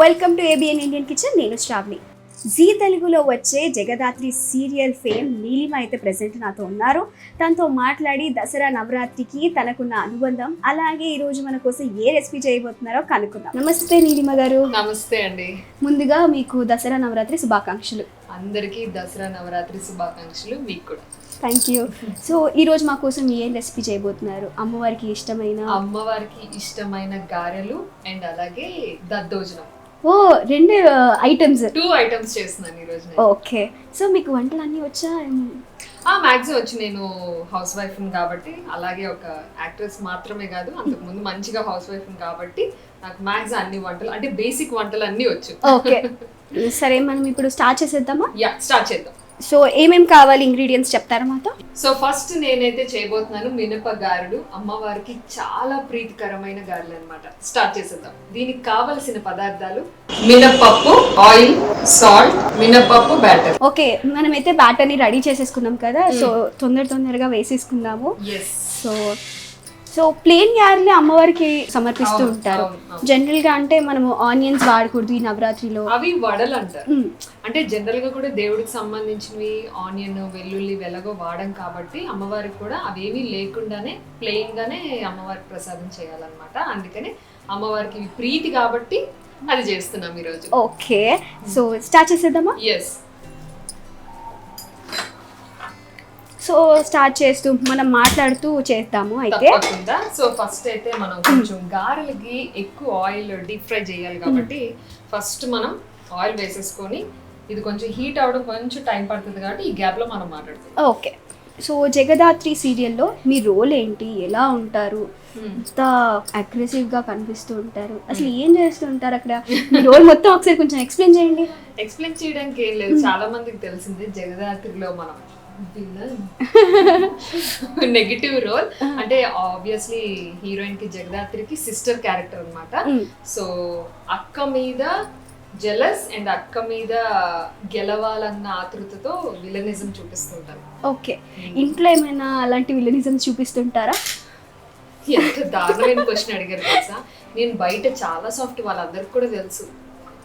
Welcome to ABN Indian kitchen నేను Shravani G తెలుగులో వచ్చే జగదాత్రి సీరియల్ ఫేమ్ నీలిమ అయితే ప్రజెంట్ నాతో ఉన్నారు. తనతో మాట్లాడి దసరా నవరాత్రికి తనకున్న అనుబంధం అలాగే ఈ రోజు మన కోసం ఏ రెసిపీ చేయబోతున్నారో కనుక్కుందాం. నమస్తే నీలిమ గారు. నమస్తే అండి. ముందుగా మీకు దసరా నవరాత్రి శుభాకాంక్షలు. అందరికీ దసరా నవరాత్రి శుభాకాంక్షలు మీకు కూడా. థ్యాంక్ యూ సో ఈ రోజు మా కోసం ఏం రెసిపీ చేయబోతున్నారు? అమ్మవారికి ఇష్టమైన అమ్మవారికి ఇష్టమైన గారెలు అండ్ అలాగే దద్దోజనం. ఓ రెండు ఐటమ్స్ టూ ఐటమ్స్ చేస్తున్నాను ఈ రోజు. ఓకే. సో మీకు వంటలు అన్నీ వచ్చా ఆ మ్యాక్సిమం వచ్చి నేను హౌస్ వైఫ్ కాబట్టి అలాగే ఒక యాక్ట్రెస్ మాత్రమే కాదు అంతకు ముందు మంచిగా హౌస్ వైఫ్ కాబట్టి నాకు మ్యాక్స్ అన్ని వంటలు అంటే బేసిక్ వంటలు అన్ని వచ్చు. ఓకే. సరే మనం ఇప్పుడు స్టార్ట్ చేసేద్దామా? యా స్టార్ట్ చేద్దాం. సో ఏమేం కావాలి ఇంగ్రీడియంట్స్ చెప్తారా మాతో? సో ఫస్ట్ నేనైతే చేయబోతున్నాను మినప గారెలు అమ్మవారికి చాలా ప్రీతికరమైన గారెలు అన్నమాట. స్టార్ట్ చేసేద్దాం. దీనికి కావలసిన పదార్థాలు మినపప్పు ఆయిల్ సాల్ట్ మినపప్పు బ్యాటర్. ఓకే మనమైతే బ్యాటర్ని రెడీ చేసేసుకున్నాం కదా. సో తొందర తొందరగా వేసేసుకుందాము. సో సో ప్లేన్ గ్యారెలే అమ్మవారికి సమర్పిస్తూ ఉంటారు. జనరల్గా అంటే మనము ఆనియన్స్ వాడకూడదు ఈ నవరాత్రిలో. అవి వడలు అంటారు. అంటే జనరల్గా కూడా దేవుడికి సంబంధించినవి ఆనియన్ వెల్లుల్లి వెలగో వాడం కాబట్టి అమ్మవారికి కూడా అవేమీ లేకుండానే ప్లెయిన్ గానే అమ్మవారికి ప్రసాదం చేయాలన్నమాట. అందుకని అమ్మవారికి ప్రీతి కాబట్టి అది చేస్తున్నాం ఈరోజు. ఓకే. సో స్టార్ట్ చేసేద్దామా? ఎస్ సో స్టార్ట్ చేస్తూ మనం మాట్లాడుతూ చేద్దాము అయితే. సో ఫస్ట్ అయితే మనం కొంచెం గారెలకి ఎక్కువ ఆయిల్ డీప్ ఫ్రై చేయాలి కాబట్టి ఫస్ట్ మనం ఆయిల్ వేసేసుకొని ఇది కొంచెం హీట్ అవడం కొంచెం టైం పడుతుంది కాబట్టి ఈ గ్యాప్లో మనం మాట్లాడుకుందాం. ఓకే. సో జగదాత్రి సీరియల్లో మీ రోల్ ఏంటి? ఎలా ఉంటారు? ఎంత అగ్రెసివ్గా కనిపిస్తూ ఉంటారు. అసలు ఏం చేస్తూ ఉంటారు అక్కడ? మీ రోల్ మొత్తం ఒకసారి కొంచెం ఎక్స్ప్లెయిన్ చేయండి. ఎక్స్ప్లెయిన్ చేయడానికి ఏం లేదు. చాలా మందికి తెలిసింది జగదాత్రిలో మనం నెగిటివ్ రోల్ అంటే ఆబ్వియస్లీ హీరోయిన్కి జగదాత్రికి సిస్టర్ క్యారెక్టర్ అన్నమాట. Mm. సో అక్క మీద జెలస్ అండ్ అక్క మీద గెలవాలన్న ఆతృతతో విలనిజం చూపిస్తుంటారు. ఓకే. ఇంట్లో ఏమైనా అలాంటి విలనిజం చూపిస్తుంటారా? ఎంత దారుణమైన క్వశ్చన్ అడిగారు తెలుసా? నేను బయట చాలా సాఫ్ట్ వాళ్ళందరికి కూడా తెలుసు.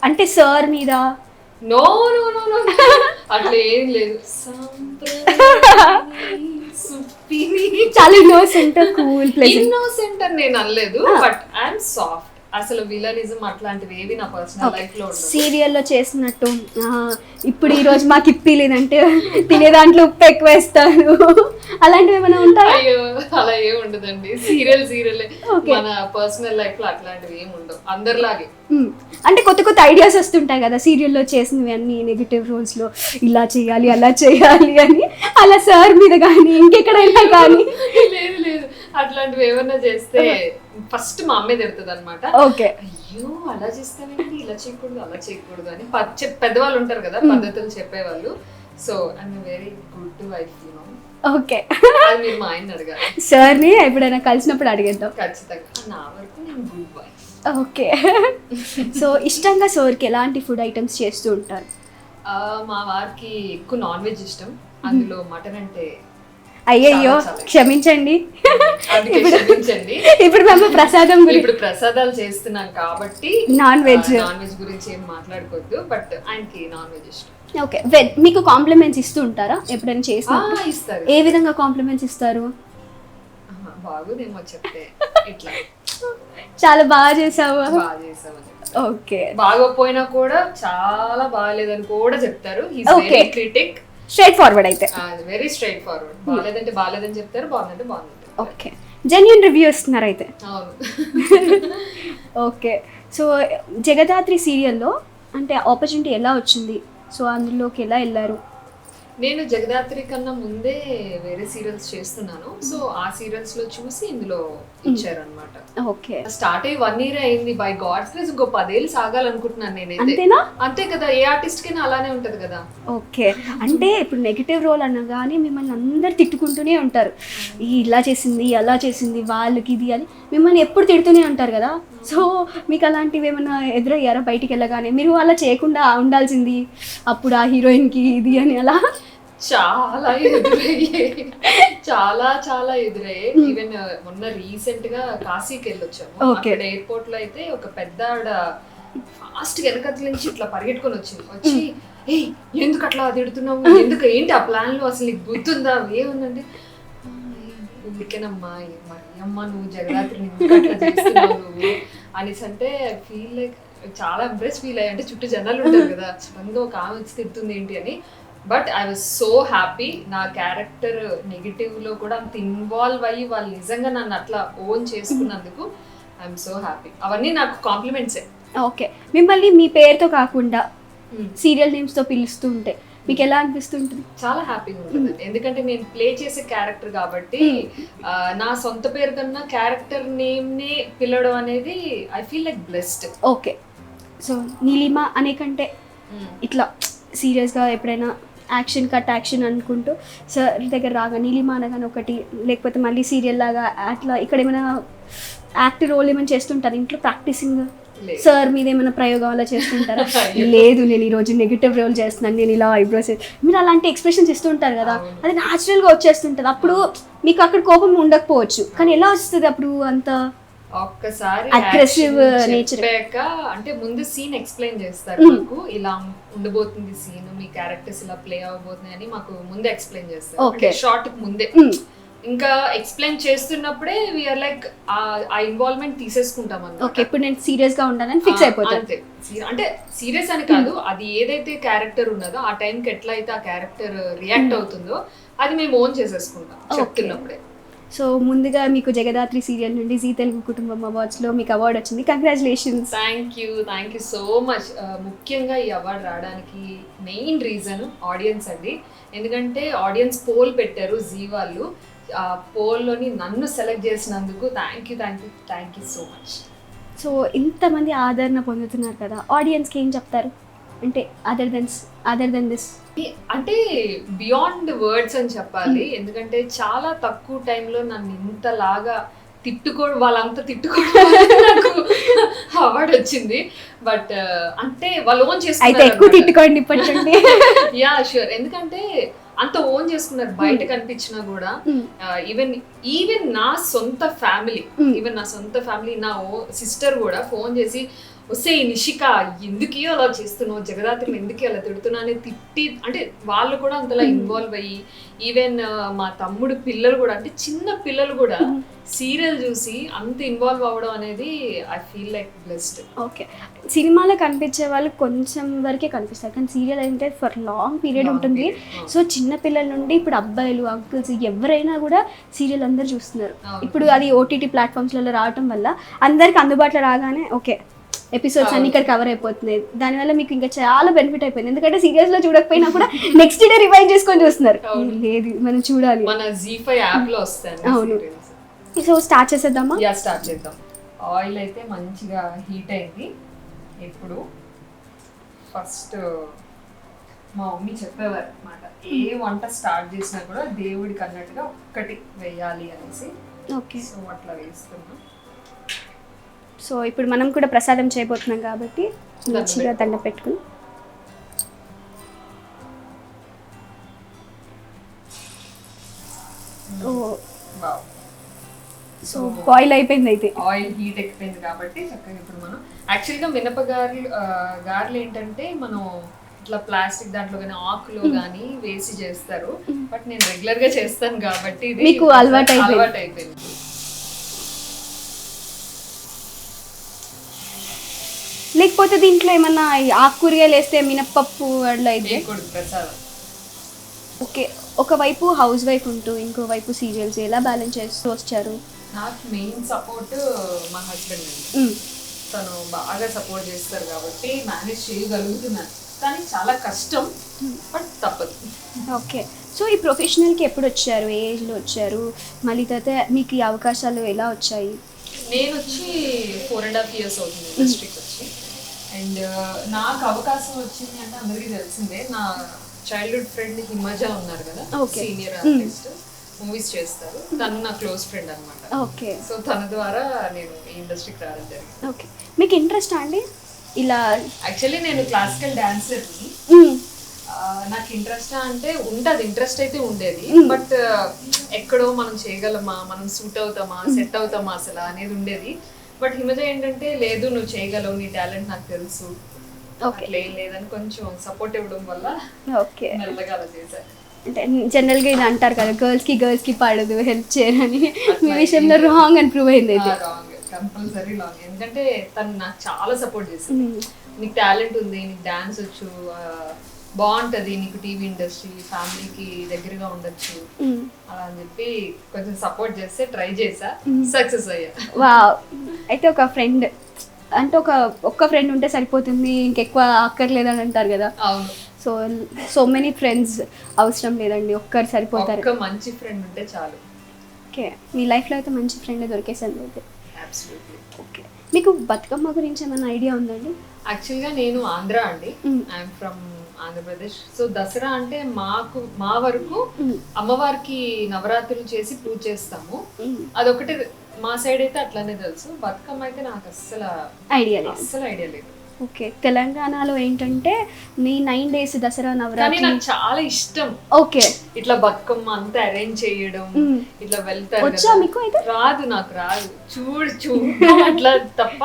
అంటే సార్ మీద నో నో నో నో అట్లా ఏం లేదు. చాలా ఇన్నోసెంట్ కూల్ ప్లేస్ ఇన్నోసెంట్ అని నేను అనలేదు బట్ ఐఎమ్ సాఫ్ట్ అసలు విలనిజం అట్లాంటివి ఏవి నా పర్సనల్ లైఫ్లో సీరియల్లో చేసినట్టు ఇప్పుడు ఈ రోజు మాకు ఇప్పి లేదంటే తినే దాంట్లో ఉప్పు ఎక్కువ వేస్తారు అలాంటివి ఏమైనా ఉంటాయా? అయ్యో అలా ఏం ఉండదండి. Serial serial. మన పర్సనల్ లైఫ్లో అట్లాంటివి ఏం ఉండవు. అందరిలాగే. అంటే కొత్త కొత్త ఐడియాస్ వస్తుంటాయి కదా సీరియల్లో చేసినవి అన్ని నెగిటివ్ రోల్స్లో ఇలా చేయాలి అలా చేయాలి అని. అలా సార్ మీద కానీ ఇంకెక్కడైనా కానీ లేదు లేదు. అట్లాంటివి ఏమన్నా చేస్తే ఫస్ట్ మా అమ్మే తిడుతుంది అనమాట ఓకే. అయ్యో అలా చేస్తావేంటి? ఇలా చేయకూడదు అలా చేయకూడదు అని పెద్దవాళ్ళు ఉంటారు కదా పద్ధతులు చెప్పేవాళ్ళు. So I'm very good wife you know okay. సార్ని ఎప్పుడైనా కలిసినప్పుడు అడిగేద్దాం. ఓకే. సో ఇష్టంగా సార్కి ఎలాంటి ఫుడ్ ఐటమ్స్ చేస్తూ ఉంటారు? మా వారికి ఎక్కువ నాన్ వెజ్ ఇష్టం. అందులో మటన్ అంటే అయ్యయ్యో. క్షమించండి. ఇప్పుడు మేము ప్రసాదం గురించి ఇప్పుడు ప్రసాదాలు చేస్తున్నాం కాబట్టి నాన్ వెజ్ నాన్ వెజ్ గురించి ఏం మాట్లాడుకోవద్దు బట్ ఆయనకి నాన్ వెజ్ ఇష్టం. ఓకే వెజ్ మీకు కాంప్లిమెంట్స్ ఇస్తూ ఉంటారా? ఎప్పుడైనా చేసిన? ఇస్తారు. ఏ విధంగా కాంప్లిమెంట్స్ ఇస్తారు? బాగుందేమో చెప్తే ఇట్లా. చాలా బాగా చేసావు. బాగా చెప్తారు. ఓకే. బాగోపోయినా కూడా చాలా బాగాలేదని కూడా చెప్తారు. క్రిటిక్ స్ట్రైట్ ఫార్వర్డ్ అయితే. వెరీ స్ట్రైట్ ఫార్వర్డ్ బాగాలేదంటే బాగాలేదని చెప్తారు బాగుందంటే బాగుంది ఓకే. జెన్యున్ రివ్యూ ఇస్తున్నారు అయితే. ఓకే. సో జగదాత్రి సీరియల్లో అంటే ఆపర్చునిటీ ఎలా వచ్చింది? సో అందులోకి ఎలా వెళ్ళారు? నేను జగదాత్రి కన్నా ముందే వేరే సీరియల్స్ చేస్తున్నాను. సో ఆ సీరియల్స్లో చూసి ఇందులో ఇచ్చారనమాట ఓకే. స్టార్ట్ అయ్యి వన్ ఇయర్ అయింది. బై గాడ్స్ గ్రేస్ ఇంకో పదేళ్ళు సాగాలనుకుంటున్నాను నేనైతే. అంతేనా? అంతే కదా ఏ ఆర్టిస్ట్ కైనా అలానే ఉంటది కదా. ఓకే. అంటే ఇప్పుడు నెగిటివ్ రోల్ అనగానే మిమ్మల్ని అందరు తిట్టుకుంటూనే ఉంటారు. ఈ ఇలా చేసింది అలా చేసింది వాళ్ళకి ఇది అని మిమ్మల్ని ఎప్పుడు తిడుతూనే ఉంటారు కదా. సో మీకు అలాంటివి ఏమైనా ఎదురయ్యారా బయటికి వెళ్ళగానే? మీరు అలా చేయకుండా ఉండాల్సింది అప్పుడు ఆ హీరోయిన్కి ఇది అని అలా? చాలా ఎదురయ్యాయి చాలా చాలా ఎదురయ్యాయి ఈవెన్ మొన్న రీసెంట్గా కాశీకి వెళ్ళొచ్చాము. అక్కడ ఎయిర్పోర్ట్లో అయితే ఒక పెద్ద ఆవిడ ఫాస్ట్ వెనకట్ల నుంచి ఇట్లా పరిగెట్టుకొని వచ్చింది. వచ్చి ఏయ్ ఎందుకు అట్లా తిడుతున్నావు ఎందుకు? ఏంటి ఆ ప్లాన్లో అసలు నీకు గుర్తుందా? ఏముందంటే "ఆ, ఏ, ఊరికేనమ్మా ఏ, మరి అమ్మ నువ్వు చేస్తున్నావు నువ్వు? అనేసి అంటే ఫీల్ లైక్ చాలా ఇంప్రెస్ ఫీల్ అయ్యి. అంటే చుట్టూ జనాలు ఉంటారు కదా. సడన్గా ఒక ఆమె వచ్చి తిడుతుంది ఏంటి అని. But I was so happy. నా క్యారెక్టర్ నెగిటివ్లో కూడా అంత ఇన్వాల్వ్ అయ్యి వాళ్ళు నిజంగా నన్ను అట్లా ఓన్ చేసుకున్నందుకు ఐఎమ్ సో హ్యాపీ అవన్నీ నాకు కాంప్లిమెంట్సే ఓకే. మిమ్మల్ని మీ పేరుతో కాకుండా సీరియల్ నేమ్స్తో పిలుస్తూ ఉంటే మీకు ఎలా అనిపిస్తుంటుంది? చాలా హ్యాపీగా ఉంటుంది. ఎందుకంటే నేను ప్లే చేసే క్యారెక్టర్ కాబట్టి ఆ, నా సొంత పేరు కన్నా క్యారెక్టర్ నేమ్ నే పిలవడం అనేది I feel like blessed okay. So Neelima అనే కంటే ఇట్లా సీరియస్గా ఎప్పుడైనా యాక్షన్ కట్ యాక్షన్ అనుకుంటూ సార్ దగ్గర రాగా నీలిమ అనగానే ఒకటి లేకపోతే మళ్ళీ సీరియల్ లాగా అట్లా ఇక్కడ ఏమైనా యాక్ట్ రోల్ ఏమైనా చేస్తుంటారు? ఇంట్లో ప్రాక్టీసింగ్. సార్ మీద ఏమైనా ప్రయోగం అలా చేస్తుంటారా? లేదు నేను ఈరోజు నెగిటివ్ రోల్ చేస్తున్నాను నేను ఇలా ఐబ్రోస్ మీరు అలాంటి ఎక్స్ప్రెషన్స్ ఇస్తూ ఉంటారు కదా. అది న్యాచురల్గా వచ్చేస్తుంటుంది. అప్పుడు మీకు అక్కడ కోపం ఉండకపోవచ్చు. కానీ ఎలా వస్తుంది అప్పుడు అంత ఒక్కసారి nature. చెప్పాక అంటే ముందు సీన్ ఎక్స్ప్లెయిన్ చేస్తారు Mm. మాకు ఇలా ఉండబోతుంది సీన్ మీ క్యారెక్టర్స్ ఇలా ప్లే అవబోతున్నాయి అని మాకు ముందే ఎక్స్ప్లెయిన్ చేస్తారు. షార్ట్ ముందే Mm. ఇంకా ఎక్స్ప్లెయిన్ చేస్తున్నప్పుడే వీఆర్ లైక్ ఆ ఇన్వాల్వ్మెంట్ తీసేసుకుంటాం అన్నమాట. ఓకే ఇప్పుడు నేను సీరియస్గా ఉండాలని ఫిక్స్ అయిపోతాను అంటే సీరియస్ అని కాదు అది ఏదైతే క్యారెక్టర్ ఉన్నదో ఆ టైంకి ఎట్లా అయితే ఆ క్యారెక్టర్ రియాక్ట్ అవుతుందో అది మేము ఓన్ చేసేసుకుంటాం. చెప్తున్నప్పుడే సో ముందుగా మీకు జగదాత్రి సీరియల్ నుండి జీ తెలుగు కుటుంబం అవార్డ్స్లో మీకు అవార్డు వచ్చింది. Congratulations thank you thank you so much ముఖ్యంగా ఈ అవార్డు రావడానికి మెయిన్ రీజన్ ఆడియన్స్ అండి. ఎందుకంటే ఆడియన్స్ పోల్ పెట్టారు జీ వాళ్ళు. ఆ పోల్లోని నన్ను సెలెక్ట్ చేసినందుకు thank you thank you thank you so much so ఇంతమంది ఆదరణ పొందుతున్నారు కదా ఆడియన్స్కి ఏం చెప్తారు? అంటే other than other than this అంటే బియాండ్ వర్డ్స్ అని చెప్పాలి. ఎందుకంటే చాలా తక్కువ టైంలో నన్ను ఇంతలాగా తిట్టుకో వాళ్ళంతా తిట్టుకోవడం నాకు అవార్డు వచ్చింది. బట్ అంటే వాళ్ళు ఓన్ అయితే ఎక్కువ తిట్టుకోండి యా షూర్ ఎందుకంటే అంత ఓన్ చేసుకున్నారు బయట కనిపించినా కూడా. ఈవెన్ ఈవెన్ నా సొంత ఫ్యామిలీ. ఈవెన్ నా సొంత ఫ్యామిలీ నా ఓ సిస్టర్ కూడా ఫోన్ చేసి వస్తే ఈ నిషిక ఎందుకు అలా చేస్తున్నావు? జగదాత్రిని ఎందుకు అలా తిడుతున్నా అని తిట్టి అంటే వాళ్ళు కూడా అంతలా ఇన్వాల్వ్ అయ్యి ఈవెన్ మా తమ్ముడు పిల్లలు కూడా అంటే చిన్న పిల్లలు కూడా సీరియల్ చూసి అంత ఇన్వాల్వ్ అవ్వడం అనేది I feel like blessed. Okay. సినిమాలో కనిపించే వాళ్ళు కొంచెం వరకే కనిపిస్తారు. కానీ సీరియల్ అంటే ఫర్ లాంగ్ పీరియడ్ ఉంటుంది. సో చిన్న పిల్లల నుండి ఇప్పుడు అబ్బాయిలు అంకుల్స్ ఎవరైనా కూడా సీరియల్ అందరు చూస్తున్నారు. ఇప్పుడు అది ఓటీటీ ప్లాట్ఫామ్స్లలో రావటం వల్ల అందరికి అందుబాటులో రాగానే ఓకే ఎపిసోడ్స్ అన్ని ఇక్కడ కవర్ అయిపోతున్నాయి. దానివల్ల మీకు ఇంకా చాలా బెనిఫిట్ అయిపోయింది. ఎందుకంటే సీరియల్స్లో చూడకపోయినా కూడా నెక్స్ట్ డే రివైండ్ చేసుకొని చూస్తున్నారు. లేదు మనం చూడాలి. మన యాప్లో అవును. సో స్టార్ట్ చేసేద్దామా? యా స్టార్ట్ చేద్దాం. ఆయిల్ అయితే మంచిగా హీట్ అయింది. ఇప్పుడు ఫస్ట్ మా మమ్మీ చెప్పేవారు అనమాట ఏ వంట స్టార్ట్ చేసినా కూడా దేవుడికి అన్నట్టుగా ఒక్కటి వేయాలి అనేసి. ఓకే సో అట్లా వేస్తున్నాం. సో ఇప్పుడు మనం కూడా ప్రసాదం చేయబోతున్నాం కాబట్టి మంచిగా దండ పెట్టుకుని. సో బాయిల్ అయిపోయింది అయితే. ఆయిల్ హీట్ ఎక్కిపోయింది కాబట్టి చక్కగా ఇప్పుడు మనం యాక్చువల్గా మినప గారెలు గారెలు ఏంటంటే మనం ఇట్లా ప్లాస్టిక్ దాంట్లో కానీ ఆకులో కానీ వేసి చేస్తారు. బట్ నేను రెగ్యులర్గా చేస్తాను కాబట్టి మీకు అలవాటు అయిపోయింది. అలవాటు అయిపోయింది లేకపోతే దీంట్లో ఏమన్నా ఆకుకూరగాయలు వేస్తే మినప్పప్పు అట్లా అయితే? ప్రసాదం. ఓకే. ఒకవైపు హౌస్ వైఫ్ ఉంటూ ఇంకో వైపు సీరియల్స్ ఎలా బ్యాలెన్స్ చేస్తూ వచ్చారు? నాకు మెయిన్ సపోర్ట్ మా హస్బెండ్ అండి. తను బాగా సపోర్ట్ చేస్తారు కాబట్టి మేనేజ్ చేయగలుగుతున్నాను. కానీ చాలా కష్టం బట్ తప్పదు. ఓకే. సో ఈ ప్రొఫెషనల్కి ఎప్పుడు వచ్చారు? ఏ ఏజ్లో వచ్చారు? మళ్ళీ తర్వాత మీకు ఈ అవకాశాలు ఎలా వచ్చాయి? నేను వచ్చి ఫోర్ అండ్ హాఫ్ ఇయర్స్ అవుతుంది ఇండస్ట్రీకి వచ్చి. అండ్ నాకు అవకాశం వచ్చింది అంటే అందరికీ తెలిసిందే నా చైల్డ్హుడ్ ఫ్రెండ్ హిమజ ఉన్నారు కదా. సీనియర్ ఆర్టిస్ట్ మూవీస్ చేస్తారు. తను నా క్లోజ్ ఫ్రెండ్ అన్నమాట. ఓకే. సో తన ద్వారా నేను ఈ ఇండస్ట్రీకి రావడం జరిగింది. ఓకే. మీకు ఇంట్రెస్ట్ అండి? ఇలా యాక్చువల్లీ నేను క్లాసికల్ డాన్సర్ని. నాకు ఇంట్రెస్ట్ అంటే ఉండదు ఇంట్రెస్ట్ అయితే ఉండేది. బట్ ఎక్కడో మనం చేయగలమా? మనం సూట్ అవుతామా? సెట్ అవుతామా? అసలు అనేది ఉండేది. బట్ హిమజ ఏంటంటే లేదు నువ్వు చేయగలవు. నీ టాలెంట్ నాకు తెలుసు. ఓకే. అట్లా ఏం లేదని కొంచెం సపోర్ట్ ఇవ్వడం వల్ల ఓకే. మెల్లగా అలా చేశారు అంటే జనరల్గా ఇలా అంటారు కదా గర్ల్స్కి గర్ల్స్కి పడదు హెల్ప్ చేయరని. మీ విషయంలో రాంగ్ అని ప్రూవ్ అయింది అయితే. కంపల్సరీ రాంగ్ ఎందుకంటే తను నాకు చాలా సపోర్ట్ చేసింది. నీకు టాలెంట్ ఉంది నీకు డాన్స్ వచ్చు బాగుంటది నీకు టీవీ ఇండస్ట్రీ ఫ్యామిలీకి దగ్గరగా ఉండొచ్చు. అలా అని చెప్పి కొంచెం సపోర్ట్ చేస్తే ట్రై చేసా సక్సెస్ అయ్యా. వావ్ అయితే ఒక ఫ్రెండ్ అంటే ఒక ఒక్క ఫ్రెండ్ ఉంటే సరిపోతుంది ఇంకెక్కువ అక్కర్లేదని అంటారు కదా. అవును. సో సో మెనీ ఫ్రెండ్స్ అవసరం లేదండి ఒక్కరు సరిపోతారు. మంచి ఫ్రెండ్ ఉంటే చాలు. ఓకే. మీ లైఫ్లో అయితే మంచి ఫ్రెండ్ దొరికేసింది అయితే. ఓకే. మీకు బతుకమ్మ గురించి ఏమైనా ఐడియా ఉందండి యాక్చువల్గా నేను ఆంధ్ర అండి. I'm from Andhra Pradesh. So Dasara అంటే మాకు మా వరకు. అమ్మవారికి నవరాత్రులు చేసి పూజ చేస్తాము. అదొకటి మా సైడ్ అయితే అట్లానే తెలుసు. బతుకమ్మ అయితే నాకు అస్సలు ఐడియా లేదు. అస్సలు ఐడియా లేదు. ఓకే తెలంగాణలో ఏంటంటే మీ నైన్ డేస్ దసరా కానీ నవరాత్రి నాకు చాలా ఇష్టం ఓకే ఇట్లా బతుకమ్మ అంతా అరేంజ్ చేయడం. ఇట్లా వెళ్తారు వచ్చా కదా. మీకు అయితే? రాదు నాకు రాదు చూడు చూడు అట్లా తప్ప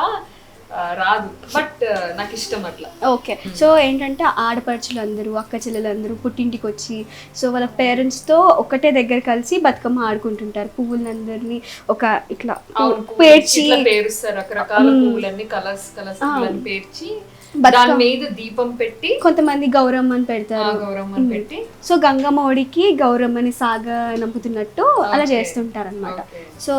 రాదు. బట్ నాకు ఇష్టం అట్లా. ఓకే. సో ఏంటంటే ఆడపడుచులు అందరూ అక్క చెల్లెలు అందరూ పుట్టింటికి వచ్చి సో వాళ్ళ పేరెంట్స్తో ఒకటే దగ్గర కలిసి బతుకమ్మ ఆడుకుంటుంటారు. పువ్వులందరినీ ఒక ఇట్లా పేర్చి పేరుస్తారు. రకరకాల పువ్వులన్నీ కలర్స్ కలర్స్ పేర్చి దాని మీద దీపం పెట్టి కొంతమంది గౌరమ్మని పెడతారు. గౌరమ్మని పెట్టి. సో గంగమ్మ ఒడికి గౌరమ్మని సాగ నంపుతున్నట్టు అలా చేస్తుంటారు అనమాట. సో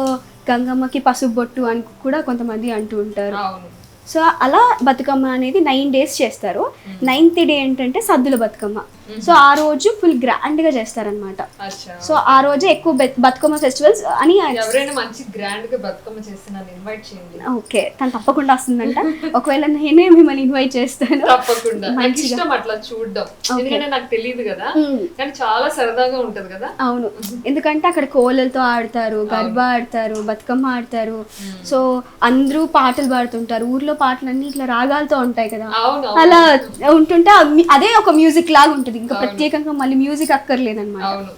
గంగమ్మకి పసుపు బొట్టు అని కూడా కొంతమంది అంటూ ఉంటారు. అవును. సో అలా బతుకమ్మ అనేది నైన్ డేస్ చేస్తారు. నైన్త్ డే ఏంటంటే సద్దుల బతుకమ్మ. సో ఆ రోజు ఫుల్ గ్రాండ్గా చేస్తారనమాట సో ఆ రోజు ఎక్కువ బెత్- బతుకమ్మ ఫెస్టివల్స్ అని ఎవరైనా మంచి గ్రాండ్గా బతుకమ్మ చేస్తే నన్ను ఇన్వైట్ చేయండి. ఓకే తను తప్పకుండా వస్తుందంట. ఒకవేళ నేనే మిమ్మల్ని ఇన్వైట్ చేస్తాను. తప్పకుండా. నాకు ఇష్టం అట్లా చూడడం. ఎందుకంటే నాకు తెలియదు కదా. కానీ చాలా సరదాగా ఉంటది కదా. అవును. ఎందుకంటే అక్కడ కోలలతో ఆడతారు గర్బా ఆడతారు బతుకమ్మ ఆడతారు. సో అందరూ పాటలు పాడుతుంటారు. ఊర్లో పాటలన్నీ ఇట్లా రాగాలతో ఉంటాయి కదా. అవును అలా ఉంటుంటే అదే ఒక మ్యూజిక్ లాగా ఉంటుంది. ఇంకా ప్రత్యేకంగా మళ్ళీ మ్యూజిక్ అక్కర్లేదన్నమాట. అవును.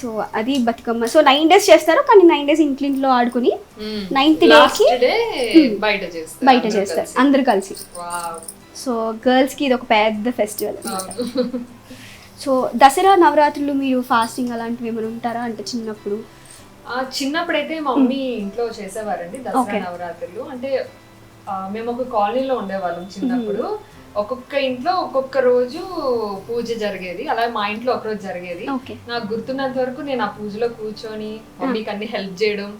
సో అది బతుకమ్మ. సో నైన్ డేస్ చేస్తారు? కానీ నైన్ డేస్ ఇంట్లో ఆడుకుని నైన్త్ డే లాస్ట్ డే బయట చేస్తారు. అందరూ కలిసి. సో గర్ల్స్కి ఇది ఒక పెద్ద ఫెస్టివల్ అవును. సో దసరా నవరాత్రులు మీరు ఫాస్టింగ్ అలాంటివి ఏమైనా ఉంటారా? అంటే చిన్నప్పుడు. చిన్నప్పుడైతే మా మమ్మీ ఇంట్లో చేసేవారండి దసరా నవరాత్రులు. అంటే మేము ఒక కాలనీలో ఉండేవాళ్ళం చిన్నప్పుడు. ఒక్కొక్క ఇంట్లో ఒక్కొక్క రోజు పూజ జరిగేది. అలా మా ఇంట్లో ఒక రోజు జరిగేది నాకు గుర్తున్నంత వరకు నేను ఆ పూజలో కూర్చొని మమ్మీకి అన్ని హెల్ప్ చేయడం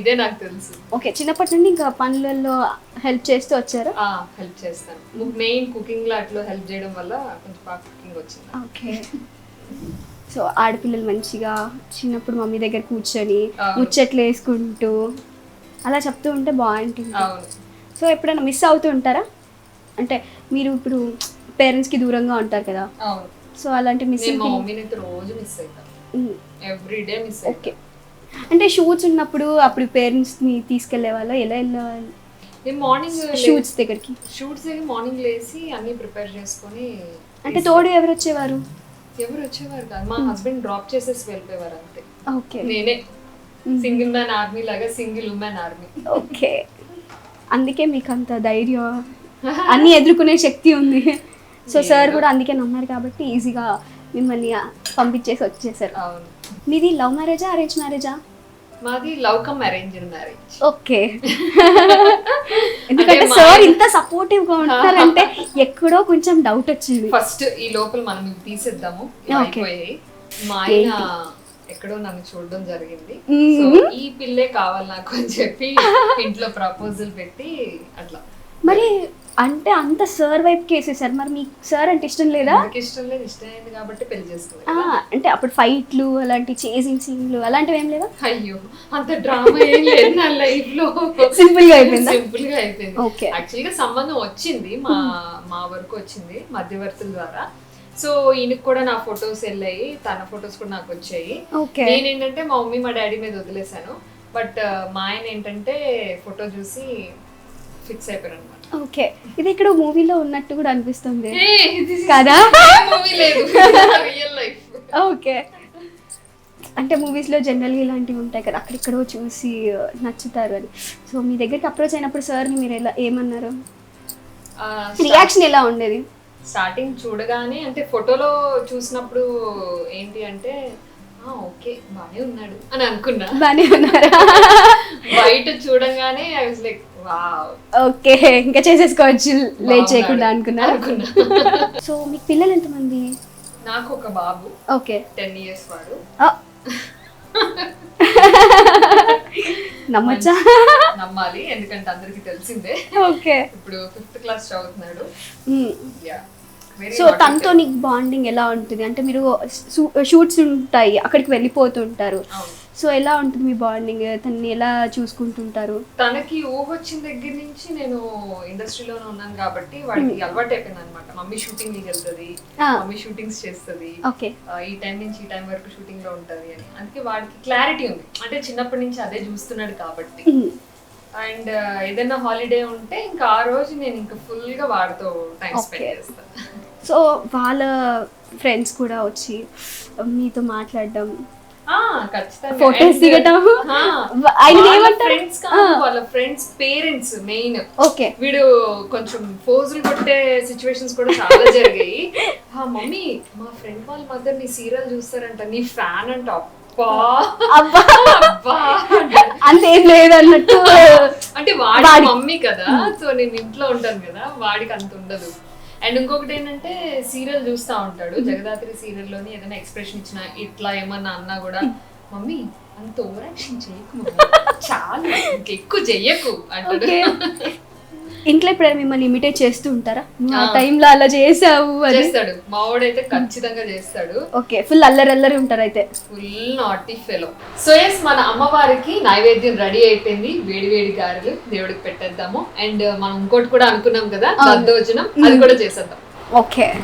ఇదే నాకు తెలుసు. ఓకే. చిన్నప్పటి నుండి ఇంకా పనులలో హెల్ప్ చేస్తూ వచ్చారు? హెల్ప్ చేస్తాను. మెయిన్ కుకింగ్లో అట్లా హెల్ప్ చేయడం వల్ల కొంచెం బాగా కుకింగ్ వచ్చింది. ఓకే. సో ఆడపిల్లలు మంచిగా చిన్నప్పుడు మమ్మీ దగ్గర కూర్చొని. ముచ్చట్లు వేసుకుంటూ అలా చెప్తూ ఉంటే బాగుంటుంది. సో ఎప్పుడైనా మిస్ అవుతూ ఉంటారా? అంటే మీరు ఇప్పుడు పేరెంట్స్కి దూరంగా ఉంటారు కదా. అవును. సో అలాంటి మిస్సింగ్ మా మమ్మీని అయితే రోజు మిస్ అవుతాను ఎవ్రీ డే మిస్ ఓకే అంటే షూట్స్ ఉన్నప్పుడు అప్పుడు పేరెంట్స్ని తీసుకెళ్ళే వాళ్ళు ఎలా వెళ్ళేవాళ్ళు నేను మార్నింగ్ షూట్స్ దగ్గరికి. షూట్స్ దగ్గర మార్నింగ్ లేసి అన్ని ప్రిపేర్ చేసుకొని అంటే తోడు ఎవరు వచ్చేవారు? ఎవరు వచ్చేవారు కాదు. మా హస్బెండ్ డ్రాప్ చేసేసి వెళ్ళిపోయేవారు అంతే. ఓకే నేనే. సింగిల్ మ్యాన్ ఆర్మీ లాగా సింగిల్ ఉమెన్ ఆర్మీ ఓకే అందుకే మీకు అంత ధైర్యం. అన్ని ఎదుర్కొనే శక్తి ఉంది. సో సార్ కూడా అందుకే నమ్మారు కాబట్టి ఈజీగా మిమ్మల్ని పంపించేసి వచ్చేసారు. మీది లవ్ మ్యారేజా అరేంజ్ మ్యారేజా? మాది love come arranged marriage. Okay. ఎందుకంటే సార్ ఇంత సపోర్టివ్గా ఉంటారంటే ఎక్కడో కొంచెం డౌట్ వచ్చింది. ఫస్ట్ ఈ లోపల మనం తీసేద్దాము. అయిపోయాయి. మా ఆయన ఎక్కడో నన్ను చూడడం జరిగింది. ఈ పిల్లే కావాలి నాకు అని చెప్పి ఇంట్లో ప్రపోజల్ పెట్టి అట్లా. మరి అంటే అంత సార్ వైపు కేసేసారు మరి మీకు సార్ అంటే ఇష్టం లేదా? ఇష్టం లేదు. ఇష్టమైంది కాబట్టి పెళ్ళి చేసుకున్నాను అంటే అప్పుడు ఫైట్లు అలాంటి చేసింగ్ సీన్లు అలాంటివి ఏం లేవా అయ్యో అంత డ్రామా ఏం లేదు నా లైఫ్లో సింపుల్గా అయిపోయిందా? సింపుల్గా అయిపోయింది. Okay. యాక్చువల్గా సంబంధం వచ్చింది మా మా వరకు వచ్చింది మధ్యవర్తుల ద్వారా. సో ఈయనకి కూడా నా ఫొటోస్ వెళ్ళాయి. తన ఫొటోస్ కూడా నాకు వచ్చాయి. ఓకే. నేనేంటంటే మా మమ్మీ మా డాడీ మీద వదిలేశాను. బట్ మా ఆయన ఏంటంటే ఫోటో చూసి ఫిక్స్ అయిపోయారు అనమాట ఓకే. ఇది ఇక్కడ మూవీలో ఉన్నట్టు కూడా అనిపిస్తుంది. కదా? ఓకే. అంటే మూవీస్లో జనరల్గా ఇలాంటివి ఉంటాయి కదా అక్కడెక్కడో చూసి నచ్చుతారు అని. సో మీ దగ్గరికి అప్రోచ్ అయినప్పుడు సార్ని మీరు ఎలా ఏమన్నారు? రియాక్షన్ ఎలా ఉండేది? స్టార్టింగ్ చూడగానే అంటే ఫోటోలో చూసినప్పుడు ఏంటి అంటే "ఆ, ఓకే బానే ఉన్నాడు అని అనుకున్నా. బాగానే ఉన్నారా? బయట చూడంగానే ఐ వాజ్ లైక్ ఓకే ఇంకా చేసేసుకోవచ్చు లేట్ చేయకుండా అనుకున్నారా అనుకున్నా. సో మీకు పిల్లలు ఎంతమంది? నాకు ఒక బాబు. ఓకే. టెన్ ఇయర్స్ వాడు. నమ్మచ్చా? నమ్మాలి ఎందుకంటే అందరికి తెలిసిందే. ఓకే. ఇప్పుడు ఫిఫ్త్ క్లాస్ చదువుతున్నాడు. సో తనతో నీకు బాండింగ్ ఎలా ఉంటుంది? అంటే మీరు షూట్స్ ఉంటాయి అక్కడికి వెళ్ళిపోతుంటారు సో ఎలా ఉంటుంది మీ బాండింగ్? తనని ఎలా చూసుకుంటుంటారు? తనకి ఊహ వచ్చిన దగ్గర నుంచి నేను ఇండస్ట్రీలోనే ఉన్నాను కాబట్టి వాడికి అలవాటు అయిపోయింది అనమాట మమ్మీ షూటింగ్ వెళ్తుంది ఆ. మమ్మీ షూటింగ్స్ చేస్తుంది. ఓకే. ఈ టైం నుంచి ఈ టైం వరకు షూటింగ్లో ఉంటది అని. అందుకే వాడికి క్లారిటీ ఉంది. అంటే చిన్నప్పటి నుంచి అదే చూస్తున్నాడు కాబట్టి. అండ్ ఏదైనా హాలిడే ఉంటే ఇంకా ఆ రోజు నేను ఇంకా ఫుల్గా వాడితో టైం స్పెండ్. చేస్తాను సో వాళ్ళ ఫ్రెండ్స్ కూడా వచ్చి మీతో మాట్లాడడం And, దిగటం? ఆయన ఏమంటారు? వాళ్ళ ఫ్రెండ్స్ పేరెంట్స్ మెయిన్ ఓకే. వీడు కొంచెం పోజులు కొట్టే సిచ్యువేషన్స్ కూడా చాలా జరిగాయి. ఆ మమ్మీ మా ఫ్రెండ్ వాళ్ళ మదర్ నీ సీరియల్ చూస్తారంట. నీ ఫ్యాన్ అంట. అబ్బా. అబ్బా. అబ్బా. అంతేం లేదన్నట్టు అంటే వాడి- మమ్మీ కదా సో నేను ఇంట్లో ఉంటాను కదా వాడికి అంత ఉండదు. అండ్ ఇంకొకటి ఏంటంటే సీరియల్ చూస్తా ఉంటాడు. జగదాత్రి సీరియల్లోని ఏదైనా ఎక్స్ప్రెషన్ ఇచ్చిన ఇట్లా ఏమన్నా అన్నా కూడా మమ్మీ అంత ఓవర్ యాక్షన్ చేయకు. చాలు ఇంకెక్కువ చెయ్యకు అంటాడు. ఇంట్లో ఎప్పుడైనా మిమ్మల్ని ఇమిటేట్ చేస్తూ ఉంటారా? ఆ. టైంలో అలా చేసావు అని? చేస్తాడు. ఖచ్చితంగా చేస్తాడు. ఓకే ఫుల్ అల్లరి అల్లరి ఉంటారు అయితే. ఫుల్ నాటి ఫెలో. సో ఎస్ మన అమ్మవారికి నైవేద్యం రెడీ అయిపోయింది. వేడి వేడి గారెలు దేవుడికి పెట్టేద్దాము. అండ్ మనం ఇంకోటి కూడా అనుకున్నాం కదా. దద్దోజనం. అది కూడా చేసేద్దాం. ఓకే.